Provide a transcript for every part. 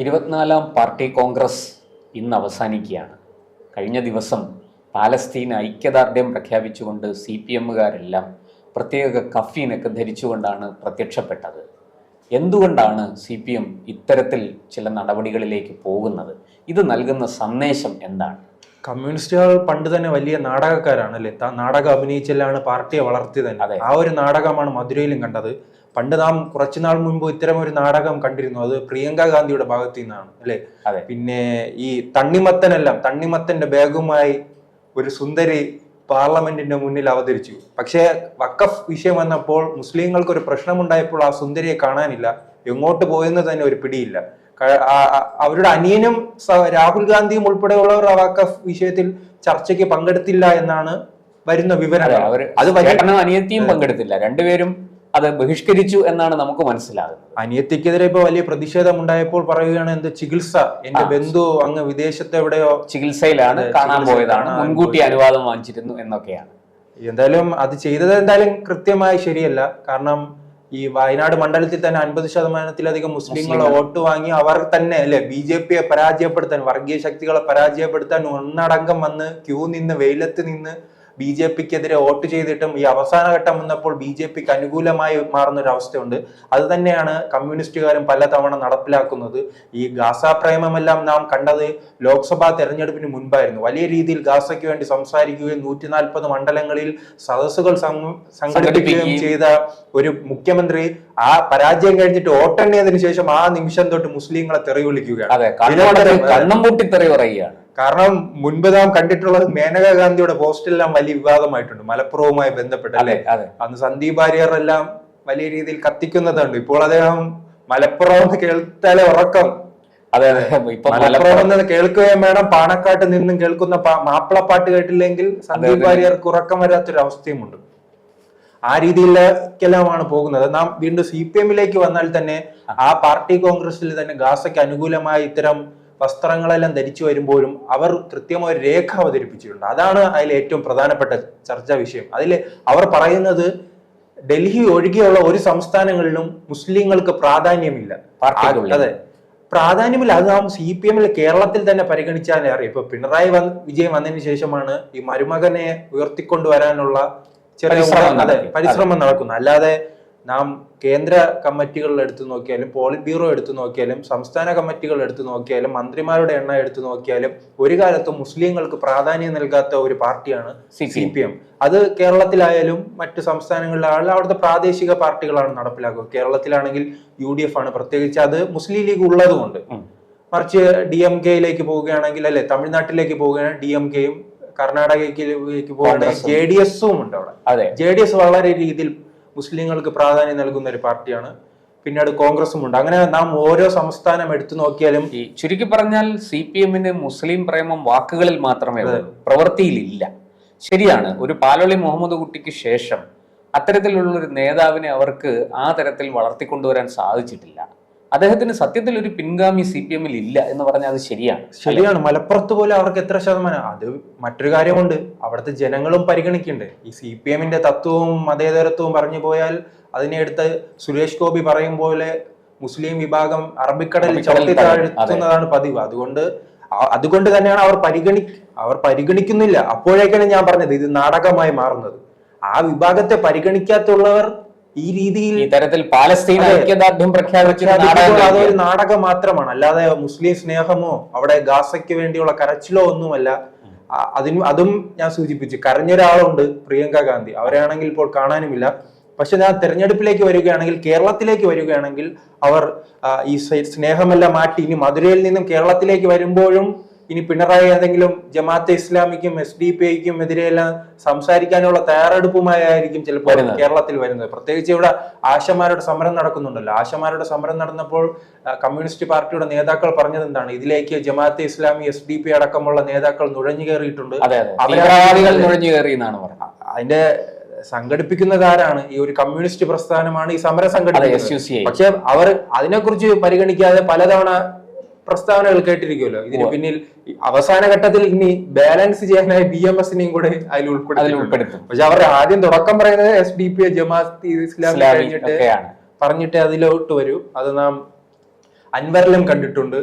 ഇരുപത്തിനാലാം പാർട്ടി കോൺഗ്രസ് ഇന്ന് അവസാനിക്കുകയാണ്. കഴിഞ്ഞ ദിവസം പാലസ്തീൻ ഐക്യദാർഢ്യം പ്രഖ്യാപിച്ചുകൊണ്ട് സി പി എമ്മുകാരെല്ലാം പ്രത്യേക കഫീനൊക്കെ ധരിച്ചുകൊണ്ടാണ് പ്രത്യക്ഷപ്പെട്ടത്. എന്തുകൊണ്ടാണ് സി പി എം ഇത്തരത്തിൽ ചില നടപടികളിലേക്ക് പോകുന്നത്? ഇത് നൽകുന്ന സന്ദേശം എന്താണ്? കമ്മ്യൂണിസ്റ്റുകൾ പണ്ട് തന്നെ വലിയ നാടകക്കാരാണ് അല്ലേ? നാടകം അഭിനയിച്ചല്ലാണ് പാർട്ടിയെ വളർത്തിയത് തന്നെ. ആ ഒരു നാടകമാണ് മധുരയിലും കണ്ടത്. പണ്ട് നാം കുറച്ചുനാൾ മുൻപ് ഇത്തരം ഒരു നാടകം കണ്ടിരുന്നു. അത് പ്രിയങ്ക ഗാന്ധിയുടെ ഭാഗത്തു നിന്നാണ് അല്ലെ? പിന്നെ ഈ തണ്ണിമത്തനെല്ലാം തണ്ണിമത്തന്റെ ബാഗുമായി ഒരു സുന്ദരി പാർലമെന്റിന്റെ മുന്നിൽ അവതരിച്ചു. പക്ഷേ വക്കഫ് വിഷയം വന്നപ്പോൾ മുസ്ലിങ്ങൾക്ക് ഒരു പ്രശ്നമുണ്ടായപ്പോൾ ആ സുന്ദരിയെ കാണാനില്ല. എങ്ങോട്ട് പോയെന്ന് തന്നെ ഒരു പിടിയില്ല. അവരുടെ അനിയനും രാഹുൽ ഗാന്ധിയും ഉൾപ്പെടെയുള്ളവർ ആ വക്കഫ് വിഷയത്തിൽ ചർച്ചയ്ക്ക് പങ്കെടുത്തില്ല എന്നാണ് വരുന്ന വിവരം അത് അനിയത്തിയും പങ്കെടുത്തില്ല. രണ്ടുപേരും അത് ബഹിഷ്കരിച്ചു എന്നാണ് നമുക്ക് മനസ്സിലാകുന്നത്. അനിയത്തിക്കെതിരെ ഇപ്പൊ വലിയ പ്രതിഷേധം ഉണ്ടായപ്പോൾ പറയുകയാണ് എന്ത് ചികിത്സ? എന്റെ ബന്ധു അങ്ങ് വിദേശത്ത് എവിടെയോ ചികിത്സയിലാണ് കാണാൻ പോയതാണ്. മുൻകൂട്ടി അനുവാദം വാങ്ങിച്ചിരുന്നു എന്നൊക്കെയാണ്. എന്തായാലും അത് ചെയ്തത് എന്തായാലും കൃത്യമായി ശരിയല്ല. കാരണം ഈ വയനാട് മണ്ഡലത്തിൽ തന്നെ അൻപത് ശതമാനത്തിലധികം മുസ്ലിങ്ങൾ. വോട്ട് വാങ്ങി അവർ തന്നെ അല്ലെ ബി ജെ പിയെ പരാജയപ്പെടുത്താൻ വർഗീയ ശക്തികളെ പരാജയപ്പെടുത്താൻ ഒന്നടങ്കം വന്ന് ക്യൂ നിന്ന് വെയിലത്ത് നിന്ന് ബി ജെ പിക്കെതിരെ വോട്ട് ചെയ്തിട്ടും ഈ അവസാന ഘട്ടം വന്നപ്പോൾ ബി ജെ പിക്ക് അനുകൂലമായി മാറുന്ന ഒരു അവസ്ഥയുണ്ട് അത് തന്നെയാണ് കമ്മ്യൂണിസ്റ്റുകാരും പലതവണ നടപ്പിലാക്കുന്നത്. ഈ ഗാസ പ്രേമമെല്ലാം നാം കണ്ടത് ലോക്സഭാ തെരഞ്ഞെടുപ്പിന് മുൻപായിരുന്നു. വലിയ രീതിയിൽ ഗാസയ്ക്ക് വേണ്ടി സംസാരിക്കുകയും നൂറ്റി നാൽപ്പത് മണ്ഡലങ്ങളിൽ സദസ്സുകൾ സംഘടിപ്പിക്കുകയും ചെയ്ത ഒരു മുഖ്യമന്ത്രി ആ പരാജയം കഴിഞ്ഞിട്ട് വോട്ടെണ്ണിയതിനു ശേഷം ആ നിമിഷം തൊട്ട് മുസ്ലിങ്ങളെ തെറി വിളിക്കുകയാണ് അതെ കണ്ണോടത്തിൽ തെറി പറയുകയാണ്. കാരണം മുൻപ് നാം കണ്ടിട്ടുള്ളത് മേനക ഗാന്ധിയുടെ പോസ്റ്റെല്ലാം വലിയ വിവാദമായിട്ടുണ്ട് മലപ്പുറവുമായി ബന്ധപ്പെട്ട് അല്ലെ? അന്ന് സന്ദീപ് വാര്യർ എല്ലാം വലിയ രീതിയിൽ കത്തിക്കുന്നതുണ്ട്. ഇപ്പോൾ അദ്ദേഹം മലപ്പുറം എന്ന് കേൾത്താലേ ഉറക്കം. അതെ അതെ. ഇപ്പൊ മലപ്പുറം എന്ന് കേൾക്കുകയും വേണം. പാണക്കാട്ട് നിന്നും കേൾക്കുന്ന മാപ്പിളപ്പാട്ട് കേട്ടില്ലെങ്കിൽ സന്ദീപ് വാര്യർക്ക് ഉറക്കം വരാത്തൊരു അവസ്ഥയുമുണ്ട് ആ രീതിയിലേക്കെല്ലാമാണ് പോകുന്നത്. നാം വീണ്ടും സി പി എമ്മിലേക്ക് വന്നാൽ തന്നെ ആ പാർട്ടി കോൺഗ്രസിൽ തന്നെ ഗാസയ്ക്ക് അനുകൂലമായ ഇത്തരം വസ്ത്രങ്ങളെല്ലാം ധരിച്ചു വരുമ്പോഴും അവർ കൃത്യമായ ഒരു രേഖ അവതരിപ്പിച്ചിട്ടുണ്ട്. അതാണ് അതിൽ ഏറ്റവും പ്രധാനപ്പെട്ട ചർച്ചാ വിഷയം. അതിൽ അവർ പറയുന്നത് ഡൽഹി ഒഴികെയുള്ള ഒരു സംസ്ഥാനങ്ങളിലും മുസ്ലിങ്ങൾക്ക് പ്രാധാന്യമില്ല. അതെ. പ്രാധാന്യമില്ല. അത് നാം സി പി എമ്മിൽ കേരളത്തിൽ തന്നെ പരിഗണിച്ചാലേ അറിയാം. ഇപ്പൊ പിണറായി വന്ന് വിജയം വന്നതിന് ശേഷമാണ് ഈ മരുമകനെ ഉയർത്തിക്കൊണ്ടുവരാനുള്ള ചെറിയ പരിശ്രമം അതെ പരിശ്രമം നടക്കുന്നു അല്ലാതെ നാം കേന്ദ്ര കമ്മിറ്റികൾ എടുത്തു നോക്കിയാലും പോളിറ്റ് ബ്യൂറോ എടുത്തു നോക്കിയാലും സംസ്ഥാന കമ്മിറ്റികൾ എടുത്തു നോക്കിയാലും മന്ത്രിമാരുടെ എണ്ണം എടുത്തു നോക്കിയാലും ഒരു കാലത്തും മുസ്ലിങ്ങൾക്ക് പ്രാധാന്യം നൽകാത്ത ഒരു പാർട്ടിയാണ് സി പി എം. അത് കേരളത്തിലായാലും മറ്റു സംസ്ഥാനങ്ങളിലായാലും അവിടുത്തെ പ്രാദേശിക പാർട്ടികളാണ് നടപ്പിലാക്കുക. കേരളത്തിലാണെങ്കിൽ യു ഡി എഫ് ആണ്. പ്രത്യേകിച്ച് അത് മുസ്ലിം ലീഗ് ഉള്ളതുകൊണ്ട്. മറിച്ച് ഡി എം കെയിലേക്ക് പോവുകയാണെങ്കിൽ അല്ലെ തമിഴ്നാട്ടിലേക്ക് പോവുകയാണെങ്കിൽ ഡി എം കെയും കർണാടകയിലേക്ക് പോവുകയാണെങ്കിൽ ജെ ഡി എസും ഉണ്ട് അവിടെ. ജെ ഡി എസ് വളരെ രീതിയിൽ മുസ്ലിങ്ങൾക്ക് പ്രാധാന്യം നൽകുന്ന ഒരു പാർട്ടിയാണ്. പിന്നീട് കോൺഗ്രസും ഉണ്ട്. അങ്ങനെ നാം ഓരോ സംസ്ഥാനം എടുത്തു നോക്കിയാലും ഈ ചുരുക്കി പറഞ്ഞാൽ സി പി എമ്മിന് മുസ്ലിം പ്രേമം വാക്കുകളിൽ മാത്രമേ പ്രവൃത്തിയിലില്ല. ശരിയാണ്. ഒരു പാലോളി മുഹമ്മദ് കുട്ടിക്ക് ശേഷം അത്തരത്തിലുള്ള ഒരു നേതാവിനെ അവർക്ക് ആ തരത്തിൽ വളർത്തിക്കൊണ്ടുവരാൻ സാധിച്ചിട്ടില്ല. അദ്ദേഹത്തിന് സത്യത്തിൽ ഒരു പിൻഗാമി സി പി എമ്മിൽ ഇല്ല എന്ന് പറഞ്ഞാൽ അത് ശരിയാണ്. ശരിയാണ്. മലപ്പുറത്ത് പോലെ അവർക്ക് എത്ര ശതമാനം? അത് മറ്റൊരു കാര്യമുണ്ട്. അവിടുത്തെ ജനങ്ങളും പരിഗണിക്കുന്നുണ്ട്. ഈ സി പി എമ്മിന്റെ തത്വവും മതേതരത്വവും പറഞ്ഞു പോയാൽ അതിനെ എടുത്ത് സുരേഷ് ഗോപി പറയും പോലെ മുസ്ലിം വിഭാഗം അറബിക്കടലിൽ ചവിട്ടി താഴ്ത്തുന്നതാണ് പതിവ്. അതുകൊണ്ട് അതുകൊണ്ട് തന്നെയാണ് അവർ പരിഗണി അവർ പരിഗണിക്കുന്നില്ല. അപ്പോഴേക്കാണ് ഞാൻ പറഞ്ഞത് ഇത് നാടകമായി മാറുന്നത്. ആ വിഭാഗത്തെ പരിഗണിക്കാത്തുള്ളവർ ഈ രീതിയിൽ ഇത്തരത്തിൽ തരത്തിൽ പാലസ്തീൻ ഐക്യദാർഢ്യം പ്രഖ്യാപിച്ച അതൊരു നാടകം മാത്രമാണ്. അല്ലാതെ മുസ്ലിം സ്നേഹമോ അവിടെ ഗാസയ്ക്ക് വേണ്ടിയുള്ള കരച്ചിലോ ഒന്നുമല്ല. അതിന് അതും ഞാൻ സൂചിപ്പിച്ചു. കരഞ്ഞൊരാളുണ്ട് പ്രിയങ്ക ഗാന്ധി. അവരാണെങ്കിൽ ഇപ്പോൾ കാണാനുമില്ല. പക്ഷെ ഞാൻ തെരഞ്ഞെടുപ്പിലേക്ക് വരികയാണെങ്കിൽ കേരളത്തിലേക്ക് വരികയാണെങ്കിൽ അവർ ഈ സ്നേഹമെല്ലാം മാറ്റി. ഇനി മധുരയിൽ നിന്നും കേരളത്തിലേക്ക് വരുമ്പോഴും ഇനി പിണറായി ഏതെങ്കിലും ജമാഅത്തെ ഇസ്ലാമിക്കും എസ് ഡി പി ഐക്കും എതിരെയെല്ലാം സംസാരിക്കാനുള്ള തയ്യാറെടുപ്പുമായിരിക്കും ചിലപ്പോൾ കേരളത്തിൽ വരുന്നത്. പ്രത്യേകിച്ച് ഇവിടെ ആശമാരുടെ സമരം നടക്കുന്നുണ്ടല്ലോ. ആശമാരുടെ സമരം നടന്നപ്പോൾ കമ്മ്യൂണിസ്റ്റ് പാർട്ടിയുടെ നേതാക്കൾ പറഞ്ഞത് എന്താണ്? ഇതിലേക്ക് Jamaat Islami S D P അടക്കമുള്ള നേതാക്കൾ നുഴഞ്ഞു കയറിയിട്ടുണ്ട്. നുഴഞ്ഞു കയറി എന്നാണ് പറഞ്ഞത് അതിന്റെ സംഘടിപ്പിക്കുന്നത് ആരാണ്? ഈ ഒരു കമ്മ്യൂണിസ്റ്റ് പ്രസ്ഥാനമാണ് ഈ സമരം സംഘടിപ്പിക്കുന്നത്. പക്ഷെ അവർ അതിനെക്കുറിച്ച് പരിഗണിക്കാതെ പലതവണ പ്രസ്താവനകൾ കേട്ടിരിക്കുമല്ലോ ഇതിന് പിന്നിൽ അവസാന ഘട്ടത്തിൽ ഇനി ബാലൻസ് ചെയ്യാനായി ബി എം എസിനെയും കൂടെ അതിൽ ഉൾപ്പെടുത്തി. പക്ഷെ അവർ ആദ്യം തുടക്കം പറയുന്നത് എസ് ഡി പി ജമാഅത്ത് കഴിഞ്ഞിട്ട് പറഞ്ഞിട്ട് അതിലോട്ട് വരൂ. അത് നാം അൻവറിലും കണ്ടിട്ടുണ്ട്.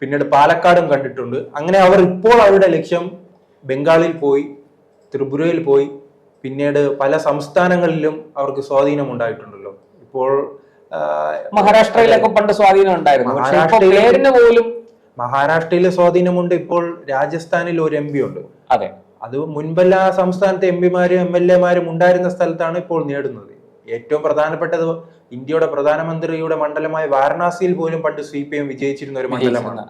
പിന്നീട് പാലക്കാടും കണ്ടിട്ടുണ്ട്. അങ്ങനെ അവർ ഇപ്പോൾ അവരുടെ ലക്ഷ്യം ബംഗാളിൽ പോയി ത്രിപുരയിൽ പോയി. പിന്നീട് പല സംസ്ഥാനങ്ങളിലും അവർക്ക് സ്വാധീനം ഉണ്ടായിട്ടുണ്ടല്ലോ. ഇപ്പോൾ മഹാരാഷ്ട്രയിലൊക്കെ പണ്ട് സ്വാധീനം ഉണ്ടായിരുന്നു. മഹാരാഷ്ട്രയിലും- പോലും മഹാരാഷ്ട്രയിലെ സ്വാധീനമുണ്ട് ഇപ്പോൾ രാജസ്ഥാനിൽ ഒരു എം പി ഉണ്ട്. അതെ. അത് മുൻപെല്ലാ സംസ്ഥാനത്തെ എം പിമാരും എം എൽ എമാരും ഉണ്ടായിരുന്ന സ്ഥലത്താണ് ഇപ്പോൾ നേടുന്നത്. ഏറ്റവും പ്രധാനപ്പെട്ടത് ഇന്ത്യയുടെ പ്രധാനമന്ത്രിയുടെ മണ്ഡലമായ വാരണാസിയിൽ പോലും പണ്ട് സി പി എം വിജയിച്ചിരുന്ന ഒരു മണ്ഡലമാണ്.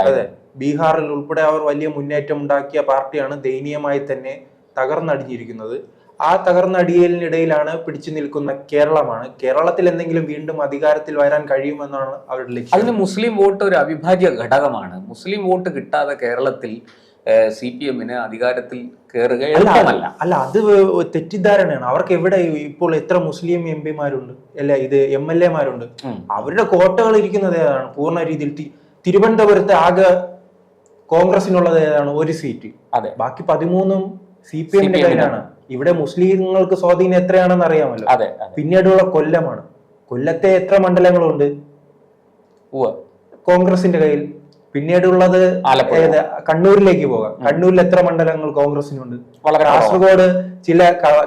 അതെ ബീഹാറിൽ ഉൾപ്പെടെ അവർ വലിയ മുന്നേറ്റം ഉണ്ടാക്കിയ പാർട്ടിയാണ് ദയനീയമായി തന്നെ തകർന്നടിഞ്ഞിരിക്കുന്നത്. ആ തകർന്ന അടിയലിനിടയിലാണ് പിടിച്ചു നിൽക്കുന്ന കേരളമാണ്. കേരളത്തിൽ എന്തെങ്കിലും വീണ്ടും അധികാരത്തിൽ വരാൻ കഴിയുമെന്നാണ് അവരുടെ ലക്ഷ്യം. അതിന് മുസ്ലിം വോട്ട് ഒരു അവിഭാജ്യ ഘടകമാണ്. മുസ്ലിം വോട്ട് കിട്ടാതെ കേരളത്തിൽ സി പി എമ്മിന് അധികാരത്തിൽ കയറുക അല്ല എളുപ്പമല്ല. അല്ല അത് തെറ്റിദ്ധാരണയാണ്. അവർക്ക് എവിടെ ഇപ്പോൾ എത്ര മുസ്ലിം എം പിമാരുണ്ട്? അല്ല ഇത് എം എൽ എമാരുണ്ട്. അവരുടെ കോട്ടകൾ ഇരിക്കുന്നത് ഏതാണ്? പൂർണ രീതിയിൽ തിരുവനന്തപുരത്ത് ആകെ കോൺഗ്രസിനുള്ളത് ഏതാണ്? ഒരു സീറ്റ്. അതെ. ബാക്കി പതിമൂന്നും സി പി എമ്മിന്റെ കയ്യിലാണ്. ഇവിടെ മുസ്ലിങ്ങൾക്ക് സ്വാധീനം എത്രയാണെന്ന് അറിയാമല്ലോ. അതെ പിന്നീടുള്ള കൊല്ലമാണ്. കൊല്ലത്തെ എത്ര മണ്ഡലങ്ങളുണ്ട്? കോൺഗ്രസിന്റെ കയ്യിൽ. പിന്നീടുള്ളത്? കണ്ണൂരിലേക്ക് പോകാം. കണ്ണൂരിൽ എത്ര മണ്ഡലങ്ങൾ കോൺഗ്രസിനുണ്ട്? കാസർഗോഡ് ചില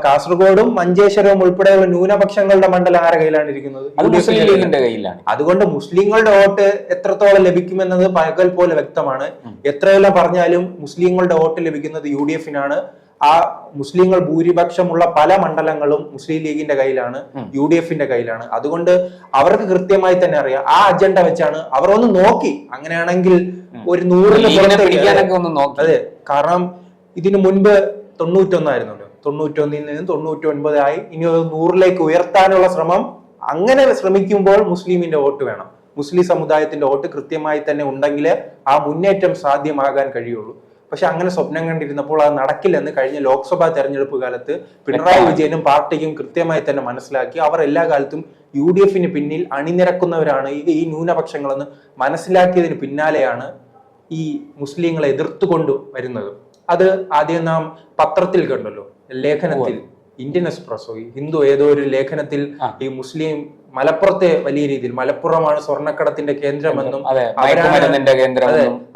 കാസർഗോഡും മഞ്ചേശ്വരവും ഉൾപ്പെടെയുള്ള ന്യൂനപക്ഷങ്ങളുടെ മണ്ഡലം ആരുടെ കയ്യിലാണ്. ഇരിക്കുന്നത് അതുകൊണ്ട് മുസ്ലിങ്ങളുടെ വോട്ട് എത്രത്തോളം ലഭിക്കുമെന്നത് പകൽ പോലെ വ്യക്തമാണ്. എത്രയെല്ലാം പറഞ്ഞാലും മുസ്ലിങ്ങളുടെ വോട്ട് ലഭിക്കുന്നത് യു ഡി എഫിനാണ്. ആ മുസ്ലിങ്ങൾ ഭൂരിപക്ഷമുള്ള പല മണ്ഡലങ്ങളും മുസ്ലിം ലീഗിന്റെ കയ്യിലാണ് യു ഡി എഫിന്റെ കയ്യിലാണ്. അതുകൊണ്ട് അവർക്ക് കൃത്യമായി തന്നെ അറിയാം. ആ അജണ്ട വെച്ചാണ് അവർ ഒന്ന് നോക്കി. അങ്ങനെയാണെങ്കിൽ ഒരു നൂറിന് അതെ. കാരണം ഇതിനു മുൻപ് തൊണ്ണൂറ്റൊന്നായിരുന്നല്ലോ. തൊണ്ണൂറ്റൊന്നിൽ നിന്ന് തൊണ്ണൂറ്റി ആയി ഇനി ഒരു നൂറിലേക്ക് ഉയർത്താനുള്ള ശ്രമം അങ്ങനെ ശ്രമിക്കുമ്പോൾ മുസ്ലിമിന്റെ വോട്ട് വേണം. മുസ്ലിം സമുദായത്തിന്റെ വോട്ട് കൃത്യമായി തന്നെ ഉണ്ടെങ്കിൽ ആ മുന്നേറ്റം സാധ്യമാകാൻ കഴിയുള്ളൂ. പക്ഷെ അങ്ങനെ സ്വപ്നം കണ്ടിരുന്നപ്പോൾ അത് നടക്കില്ലെന്ന് കഴിഞ്ഞ ലോക്സഭാ തെരഞ്ഞെടുപ്പ് കാലത്ത് പിണറായി വിജയനും പാർട്ടിക്കും കൃത്യമായി തന്നെ മനസ്സിലാക്കി. അവർ എല്ലാ കാലത്തും യു ഡി എഫിന് പിന്നിൽ അണിനിരക്കുന്നവരാണ്. ഈ ന്യൂനപക്ഷങ്ങളെന്ന് മനസ്സിലാക്കിയതിന് പിന്നാലെയാണ് ഈ മുസ്ലിങ്ങളെ എതിർത്തുകൊണ്ട് വരുന്നത്. അത് ആദ്യം നാം പത്രത്തിൽ കണ്ടല്ലോ. ലേഖനത്തിൽ ഇന്ത്യൻ എക്സ്പ്രസോ ഹിന്ദു ഏതോ ഒരു ലേഖനത്തിൽ ഈ മുസ്ലിം മലപ്പുറത്തെ വലിയ രീതിയിൽ മലപ്പുറമാണ് സ്വർണക്കടത്തിന്റെ കേന്ദ്രമെന്നും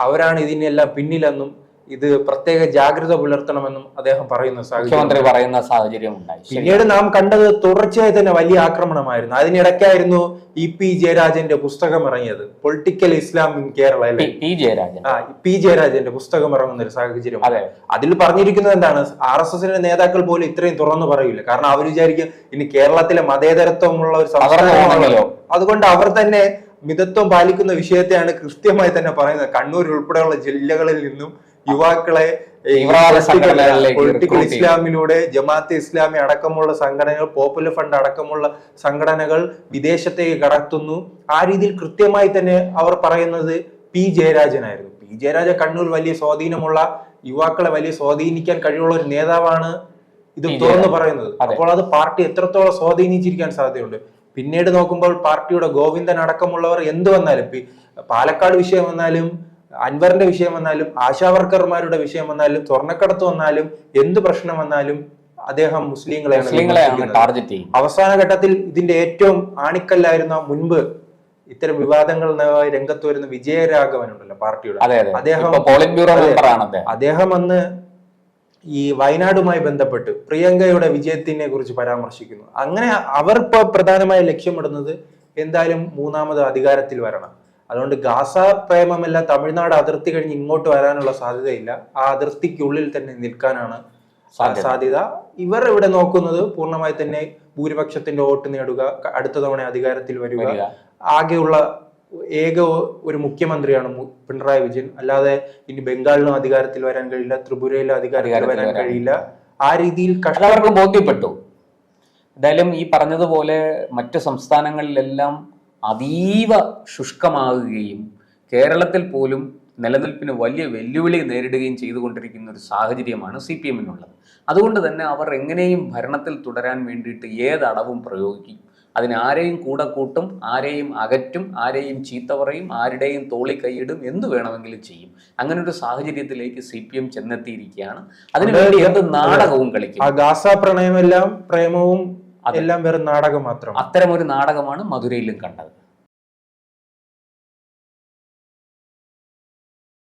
അവരാണ് ഇതിനെല്ലാം പിന്നിലെന്നും ഇത് പ്രത്യേക ജാഗ്രത പുലർത്തണമെന്നും അദ്ദേഹം പറയുന്ന മുഖ്യമന്ത്രി പറയുന്ന സാഹചര്യം ഉണ്ടായി. പിന്നീട് നാം കണ്ടത് തുടർച്ചയായി തന്നെ വലിയ ആക്രമണമായിരുന്നു. അതിനിടയ്ക്കായിരുന്നു ഇ പി ജയരാജന്റെ പുസ്തകം ഇറങ്ങിയത്. പൊളിറ്റിക്കൽ ഇസ്ലാം ഇൻ കേരള അല്ലെ? പി- ജയരാജൻ. ആ പി ജയരാജന്റെ പുസ്തകം ഇറങ്ങുന്ന ഒരു സാഹചര്യം. അതെ. അതിൽ പറഞ്ഞിരിക്കുന്നത് എന്താണ്? ആർ എസ് എസിന്റെ നേതാക്കൾ പോലും ഇത്രയും തുറന്നു പറയില്ല കാരണം അവർ വിചാരിക്കും ഇനി കേരളത്തിലെ മതേതരത്വമുള്ള ഒരു സംസ്ഥാനമാണല്ലോ. അതുകൊണ്ട് അവർ തന്നെ മിതത്വം പാലിക്കുന്ന വിഷയത്തെയാണ് കൃത്യമായി തന്നെ പറയുന്നത്. കണ്ണൂർ ഉൾപ്പെടെയുള്ള ജില്ലകളിൽ നിന്നും യുവാക്കളെ പൊളിറ്റിക്കൽ-. ഇസ്ലാമിലൂടെ ജമാഅത്തെ ഇസ്ലാമി അടക്കമുള്ള സംഘടനകൾ പോപ്പുലർ ഫണ്ട് അടക്കമുള്ള സംഘടനകൾ വിദേശത്തേക്ക് കടത്തുന്നു. ആ രീതിയിൽ കൃത്യമായി തന്നെ അവർ പറയുന്നത് പി ജയരാജനായിരുന്നു പി ജയരാജ കണ്ണൂർ വലിയ സ്വാധീനമുള്ള യുവാക്കളെ വലിയ സ്വാധീനിക്കാൻ കഴിവുള്ള ഒരു നേതാവാണ് ഇത് തുറന്ന്. പറയുന്നത്. അപ്പോൾ അത് പാർട്ടി എത്രത്തോളം സ്വാധീനിച്ചിരിക്കാൻ സാധ്യതയുണ്ട്? പിന്നീട് നോക്കുമ്പോൾ പാർട്ടിയുടെ ഗോവിന്ദൻ അടക്കമുള്ളവർ എന്ത് വന്നാലും പാലക്കാട് വിഷയം വന്നാലും അൻവറിന്റെ വിഷയം വന്നാലും ആശാ വർക്കർമാരുടെ വിഷയം വന്നാലും സ്വർണക്കടത്ത് വന്നാലും എന്ത് പ്രശ്നം വന്നാലും അദ്ദേഹം മുസ്ലിങ്ങളെയാണ്. ടാർഗറ്റ് അവസാന ഘട്ടത്തിൽ ഇതിന്റെ ഏറ്റവും ആണിക്കല്ലായിരുന്ന മുൻപ് ഇത്തരം വിവാദങ്ങൾ രംഗത്ത് വരുന്ന വിജയരാഘവൻ ഉണ്ടല്ലോ പാർട്ടിയുടെ. അദ്ദേഹം പോളിറ്റ് ബ്യൂറോ അദ്ദേഹം അന്ന് ഈ വയനാടുമായി ബന്ധപ്പെട്ട് പ്രിയങ്കയുടെ വിജയത്തിനെ കുറിച്ച് പരാമർശിക്കുന്നു. അങ്ങനെ അവർ ഇപ്പൊ പ്രധാനമായി ലക്ഷ്യമിടുന്നത് എന്തായാലും മൂന്നാമത് അധികാരത്തിൽ വരണം. അതുകൊണ്ട് ഗാസ പ്രേമമല്ല തമിഴ്നാട് അതിർത്തി കഴിഞ്ഞ് ഇങ്ങോട്ട് വരാനുള്ള സാധ്യതയില്ല. ആ അതിർത്തിക്കുള്ളിൽ തന്നെ നിൽക്കാനാണ് സാധ്യത. ഇവർ ഇവിടെ നോക്കുന്നത് പൂർണമായി തന്നെ ഭൂരിപക്ഷത്തിന്റെ വോട്ട് നേടുക അടുത്ത തവണ അധികാരത്തിൽ വരിക. ആകെയുള്ള ഏക ഒരു മുഖ്യമന്ത്രിയാണ് പിണറായി വിജയൻ. അല്ലാതെ ഇനി ബംഗാളിലും അധികാരത്തിൽ വരാൻ കഴിയില്ല ത്രിപുരയിലും അധികാരത്തിൽ വരാൻ കഴിയില്ല. ആ രീതിയിൽ കഷ്ടപ്പെട്ടു ബോധ്യപ്പെട്ടു. എന്തായാലും ഈ പറഞ്ഞതുപോലെ മറ്റു സംസ്ഥാനങ്ങളിലെല്ലാം അതീവ ശുഷ്കമാകുകയും കേരളത്തിൽ പോലും നിലനിൽപ്പിന് വലിയ വെല്ലുവിളി നേരിടുകയും ചെയ്തുകൊണ്ടിരിക്കുന്ന ഒരു സാഹചര്യമാണ് സി പി എമ്മിനുള്ളത്. അതുകൊണ്ട് തന്നെ അവർ എങ്ങനെയും ഭരണത്തിൽ തുടരാൻ വേണ്ടിയിട്ട് ഏതടവും പ്രയോഗിക്കും. അതിനാരെയും കൂടെ കൂട്ടും ആരെയും അകറ്റും ആരെയും ചീത്ത പറയും ആരുടെയും തോളി കൈയിടും എന്ത് വേണമെങ്കിലും ചെയ്യും. അങ്ങനെ ഒരു സാഹചര്യത്തിലേക്ക് സി പി എം ചെന്നെത്തിയിരിക്കുകയാണ്. അതിനുവേണ്ടി എന്ത് നാടകവും കളിക്കും? ആ ഗാസ പ്രണയമെല്ലാം പ്രേമവും എല്ലാം വെറും നാടകം മാത്രം അത്തരം ഒരു നാടകമാണ് മധുരയിലും കണ്ടത്.